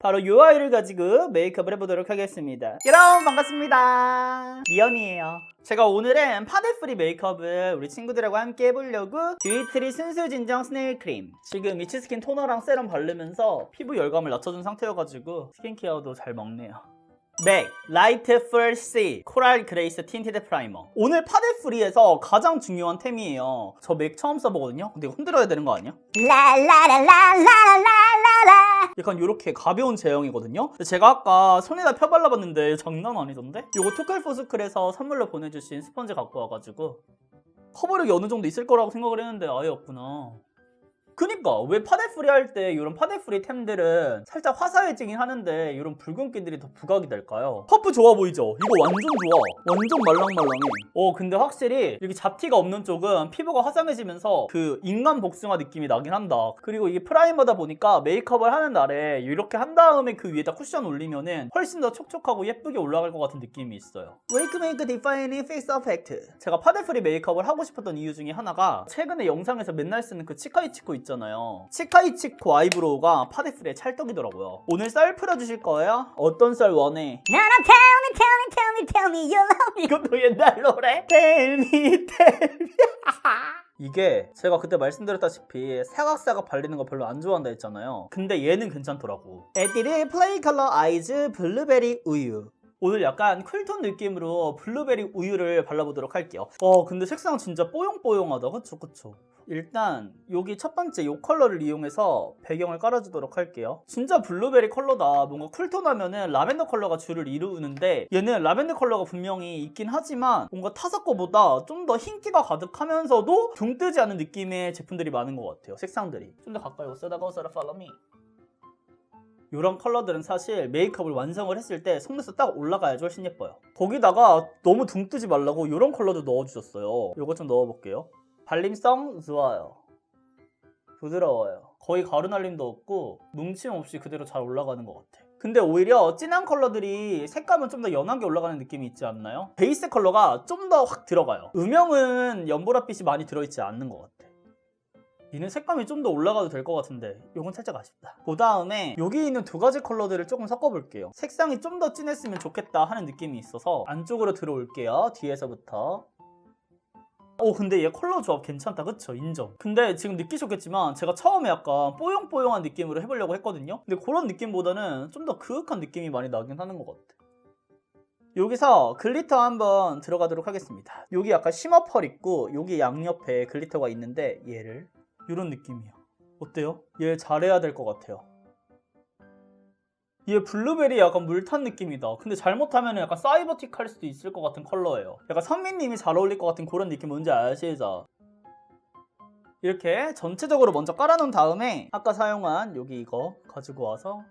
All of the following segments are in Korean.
바로 이 아이를 가지고 메이크업을 해보도록 하겠습니다. 여러분 반갑습니다. 미연이에요. 제가 오늘은 파데프리 메이크업을 우리 친구들하고 함께 해보려고 듀이트리 순수 진정 스네일 크림 지금 미치스킨 토너랑 세럼 바르면서 피부 열감을 낮춰준 상태여가지고 스킨케어도 잘 먹네요. 맥 라이트 풀시 코랄 그레이스 틴티드 프라이머 오늘 파데프리에서 가장 중요한 템이에요 저 맥 처음 써보거든요 근데 이거 흔들어야 되는 거 아니야? 라라라라라라 라라 약간 이렇게 가벼운 제형이거든요. 제가 아까 손에다 펴 발라봤는데 장난 아니던데? 이거 투클포스클에서 선물로 보내주신 스펀지 갖고 와가지고 커버력이 어느 정도 있을 거라고 생각을 했는데 아예 없구나. 그니까 왜 파데프리 할 때 이런 파데프리 템들은 살짝 화사해지긴 하는데 이런 붉은기들이 더 부각이 될까요? 퍼프 좋아 보이죠? 이거 완전 좋아. 완전 말랑말랑해. 어 근데 확실히 이렇게 잡티가 없는 쪽은 피부가 화사해지면서 그 인간 복숭아 느낌이 나긴 한다. 그리고 이게 프라이머다 보니까 메이크업을 하는 날에 이렇게 한 다음에 그 위에다 쿠션 올리면은 훨씬 더 촉촉하고 예쁘게 올라갈 것 같은 느낌이 있어요. 웨이크메이크 디파이닝 페이스 어펙트. 제가 파데프리 메이크업을 하고 싶었던 이유 중에 하나가 최근에 영상에서 맨날 쓰는 그 치카이치코 있 잖아요. 치카이치코 아이브로우가 파데프리의 찰떡이더라고요. 오늘 썰 풀어주실 거예요? 어떤 썰 원해? 나나 tell me tell me tell me tell me you love me 이것도 옛날 노래? Tell me, tell me. 이게 제가 그때 말씀드렸다시피 사각사각 발리는 거 별로 안 좋아한다 했잖아요. 근데 얘는 괜찮더라고. 에뛰드 플레이 컬러 아이즈 블루베리 우유. 오늘 약간 쿨톤 느낌으로 블루베리 우유를 발라보도록 할게요. 어, 근데 색상 진짜 뽀용뽀용하다. 그쵸, 그쵸. 일단 여기 첫 번째 이 컬러를 이용해서 배경을 깔아주도록 할게요. 진짜 블루베리 컬러다. 뭔가 쿨톤 하면은 라벤더 컬러가 주를 이루는데 얘는 라벤더 컬러가 분명히 있긴 하지만 뭔가 타사 거보다 좀 더 흰기가 가득하면서도 둥 뜨지 않은 느낌의 제품들이 많은 것 같아요. 색상들이. 좀 더 가까이 오세다가 오세라 me. 이런 컬러들은 사실 메이크업을 완성을 했을 때 속눈썹 딱 올라가야지 훨씬 예뻐요. 거기다가 너무 둥 뜨지 말라고 이런 컬러도 넣어주셨어요. 이거 좀 넣어볼게요. 발림성 좋아요. 부드러워요. 거의 가루날림도 없고 뭉침 없이 그대로 잘 올라가는 것 같아. 근데 오히려 진한 컬러들이 색감은 좀 더 연하게 올라가는 느낌이 있지 않나요? 베이스 컬러가 좀 더 확 들어가요. 음영은 연보라빛이 많이 들어있지 않는 것 같아. 얘는 색감이 좀 더 올라가도 될 것 같은데 요건 살짝 아쉽다. 그 다음에 여기 있는 두 가지 컬러들을 조금 섞어볼게요. 색상이 좀 더 진했으면 좋겠다 하는 느낌이 있어서 안쪽으로 들어올게요 뒤에서부터. 오 근데 얘 컬러 조합 괜찮다. 그쵸? 인정. 근데 지금 느끼셨겠지만 제가 처음에 약간 뽀용뽀용한 느낌으로 해보려고 했거든요. 근데 그런 느낌보다는 좀 더 그윽한 느낌이 많이 나긴 하는 것 같아. 여기서 글리터 한번 들어가도록 하겠습니다. 여기 약간 쉬머 펄 있고 여기 양옆에 글리터가 있는데 얘를 이런 느낌이야. 어때요? 얘 잘해야 될 것 같아요. 얘 블루베리 약간 물 탄 느낌이다. 근데 잘못하면 약간 사이버틱 할 수도 있을 것 같은 컬러예요. 약간 선미님이 잘 어울릴 것 같은 그런 느낌 뭔지 아시죠? 이렇게 전체적으로 먼저 깔아놓은 다음에 아까 사용한 여기 이거 가지고 와서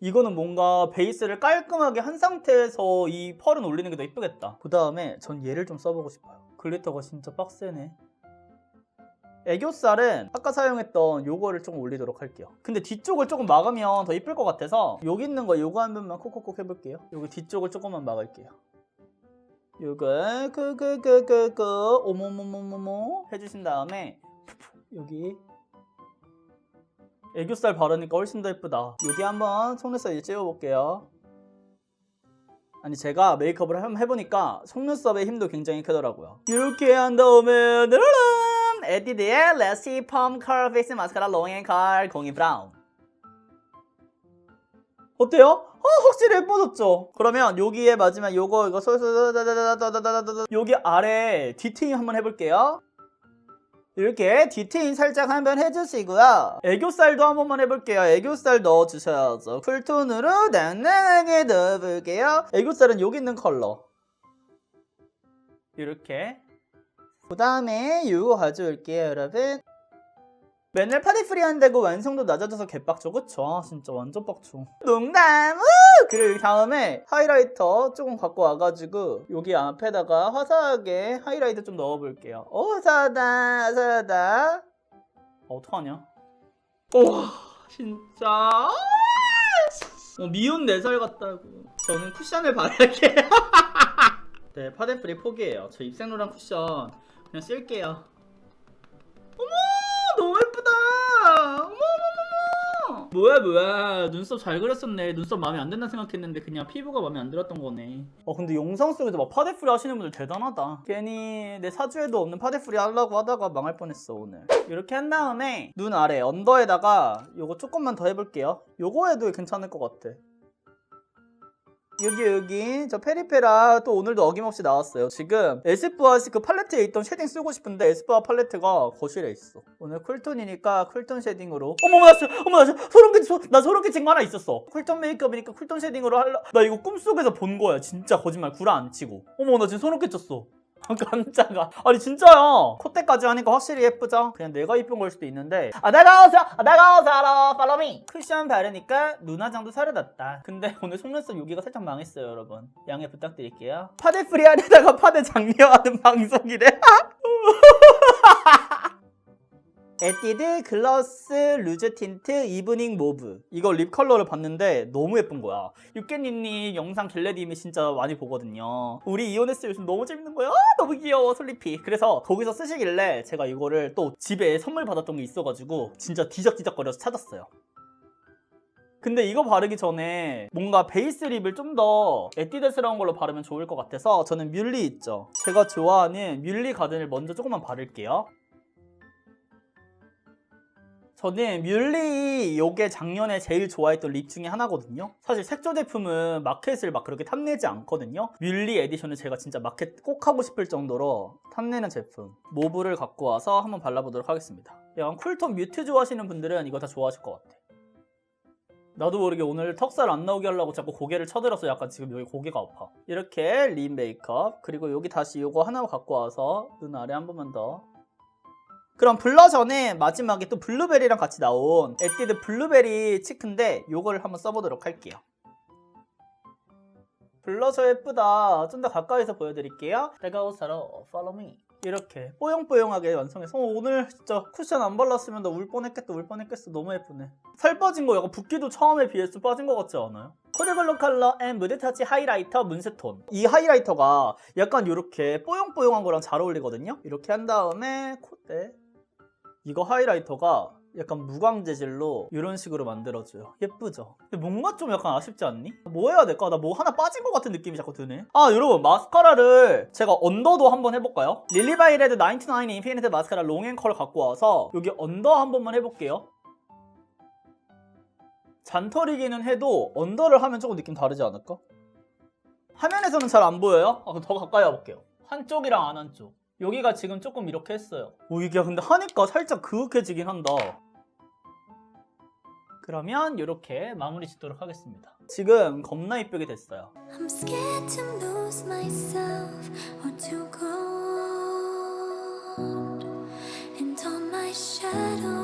이거는 뭔가 베이스를 깔끔하게 한 상태에서 이 펄은 올리는 게 더 이쁘겠다. 그 다음에 전 얘를 좀 써보고 싶어요. 글리터가 진짜 빡세네. 애교살은 아까 사용했던 요거를 조금 올리도록 할게요. 근데 뒤쪽을 조금 막으면 더 이쁠 것 같아서 여기 있는 거 요거 한 번만 콕콕콕 해볼게요. 여기 뒤쪽을 조금만 막을게요. 요거 그그그그그 오모모모모모 해주신 다음에 여기 애교살 바르니까 훨씬 더 예쁘다. 여기 한번 속눈썹 이제 찝어볼게요. 아니 제가 메이크업을 해보니까 속눈썹의 힘도 굉장히 크더라고요. 이렇게 한 다음에 느르릉 에뛰드의 레시 펌컬 페이스 마스카라 롱앤컬 공이 브라운 어때요? 어, 확실히 예뻐졌죠? 그러면 여기에 마지막 요거 이거 솔솔 여기 아래 디테일 한번 해볼게요. 이렇게 디테일 살짝 한번 해주시고요. 애교살도 한 번만 해볼게요. 애교살 넣어주셔야죠. 쿨톤으로 낭낭하게 넣어볼게요. 애교살은 여기 있는 컬러. 이렇게. 그 다음에 이거 가져올게요, 여러분. 맨날 파리프리 한다고 완성도 낮아져서 개빡쳐, 그쵸? 아, 진짜 완전 빡쳐. 농담! 우! 그리고 다음에 하이라이터 조금 갖고 와가지고 여기 앞에다가 화사하게 하이라이터 좀 넣어볼게요. 오, 화사하다, 화사하다. 어, 어떡하냐? 와, 진짜. 어, 미운 4살 같다고. 저는 쿠션을 바를게요. 네, 파데프리 포기해요. 저 입생로랑 쿠션 그냥 쓸게요. 어머, 너무 예쁘다. 어머, 어머, 어머. 뭐야 뭐야. 눈썹 잘 그렸었네. 눈썹 마음에 안 든다 생각했는데 그냥 피부가 마음에 안 들었던 거네. 어 근데 영상 속에서 막 파데프리 하시는 분들 대단하다. 괜히 내 사주에도 없는 파데프리 하려고 하다가 망할 뻔했어 오늘. 이렇게 한 다음에 눈 아래 언더에다가 요거 조금만 더 해볼게요. 요거 해도 괜찮을 것 같아 여기 여기. 저 페리페라 또 오늘도 어김없이 나왔어요. 지금 에스쁘아 그 팔레트에 있던 쉐딩 쓰고 싶은데 에스쁘아 팔레트가 거실에 있어. 오늘 쿨톤이니까 쿨톤 쉐딩으로. 어머 나, 소- 어머 나 소- 소름 끼쳐 나 소름 끼친 거 하나 있었어. 쿨톤 메이크업이니까 쿨톤 쉐딩으로 할라. 나 이거 꿈속에서 본 거야. 진짜 거짓말 구라 안 치고. 어머 나 지금 소름 끼쳤어 깜짝아. 아니 진짜야. 콧대까지 하니까 확실히 예쁘죠? 그냥 내가 이쁜 걸 수도 있는데. 아 내가 어서 아, 내가 어서 알아 팔로미 쿠션 바르니까 눈화장도 살아났다. 근데 오늘 속눈썹 여기가 살짝 망했어요 여러분. 양해 부탁드릴게요. 파데 프리안에다가 파데 장려하는 방송이래 에뛰드 글러스 루즈 틴트 이브닝 모브. 이거 립 컬러를 봤는데 너무 예쁜 거야. 육개님님 영상 겟레디미 진짜 많이 보거든요. 우리 이오네스 요즘 너무 재밌는 거야. 아, 너무 귀여워 솔리피. 그래서 거기서 쓰시길래 제가 이거를 또 집에 선물 받았던 게 있어가지고 진짜 뒤적뒤적거려서 찾았어요. 근데 이거 바르기 전에 뭔가 베이스 립을 좀 더 에뛰드스러운 걸로 바르면 좋을 것 같아서 저는 뮬리 있죠. 제가 좋아하는 뮬리 가든을 먼저 조금만 바를게요 저는 뮬리 요게 작년에 제일 좋아했던 립 중에 하나거든요. 사실 색조 제품은 마켓을 막 그렇게 탐내지 않거든요. 뮬리 에디션은 제가 진짜 마켓 꼭 하고 싶을 정도로 탐내는 제품. 모브를 갖고 와서 한번 발라보도록 하겠습니다. 약간 쿨톤 뮤트 좋아하시는 분들은 이거 다 좋아하실 것 같아. 나도 모르게 오늘 턱살 안 나오게 하려고 자꾸 고개를 쳐들어서 약간 지금 여기 고개가 아파. 이렇게 립 메이크업 그리고 여기 다시 요거 하나 갖고 와서 눈 아래 한 번만 더 그럼 블러셔는 마지막에 또 블루베리랑 같이 나온 에뛰드 블루베리 치크인데 요거를 한번 써보도록 할게요. 블러셔 예쁘다. 좀 더 가까이서 보여드릴게요. 옷 사러 follow me. 이렇게 뽀용뽀용하게 완성해서 어, 오늘 진짜 쿠션 안 발랐으면 나 울 뻔했겠다 울 뻔했겠어 너무 예쁘네 살 빠진 거 약간 붓기도 처음에 비해서 빠진 것 같지 않아요? 코드글로 컬러 앤 무드 터치 하이라이터 문세톤 이 하이라이터가 약간 이렇게 뽀용뽀용한 거랑 잘 어울리거든요 이렇게 한 다음에 콧대 이거 하이라이터가 약간 무광 재질로 이런 식으로 만들어줘요. 예쁘죠? 근데 뭔가 좀 약간 아쉽지 않니? 뭐 해야 될까? 나 뭐 하나 빠진 것 같은 느낌이 자꾸 드네. 아 여러분 마스카라를 제가 언더도 한번 해볼까요? 릴리바이 레드 99 인피니트 마스카라 롱앤컬 갖고 와서 여기 언더 한 번만 해볼게요. 잔털이기는 해도 언더를 하면 조금 느낌 다르지 않을까? 화면에서는 잘 안 보여요? 아, 그럼 더 가까이 와볼게요. 한쪽이랑 안 한쪽. 여기가 지금 조금 이렇게 했어요. 오, 이게 근데 하니까 살짝 그윽해지긴 한다. 그러면 이렇게 마무리 짓도록 하겠습니다. 지금 겁나 이쁘게 됐어요. I'm scared to lose myself or to go out into my shadow.